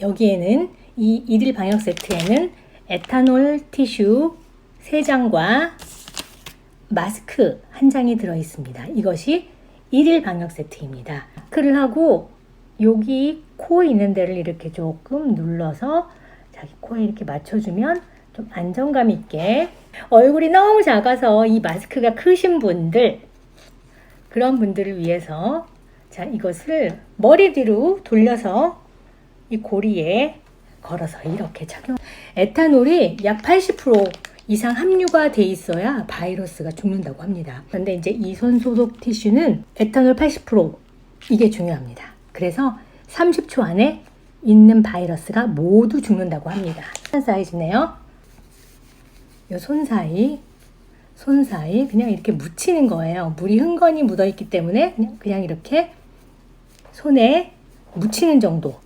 여기에는 이 이들 방역 세트에는 에탄올 티슈 3장과 마스크 한 장이 들어 있습니다. 이것이 일일 방역 세트입니다. 마스크를 하고 여기 코 있는 데를 이렇게 조금 눌러서 자기 코에 이렇게 맞춰주면 좀 안정감 있게 얼굴이 너무 작아서 이 마스크가 크신 분들 그런 분들을 위해서 자 이것을 머리 뒤로 돌려서 이 고리에 걸어서 이렇게 착용. 에탄올이 약 80% 이상 함유가 돼 있어야 바이러스가 죽는다고 합니다. 그런데 이제 이손 소독 티슈는 에탄올 80% 이게 중요합니다. 그래서 30초 안에 있는 바이러스가 모두 죽는다고 합니다. 한 사이즈네요. 요 손 사이, 손 사이 그냥 이렇게 묻히는 거예요. 물이 흥건히 묻어 있기 때문에 그냥 이렇게 손에 묻히는 정도.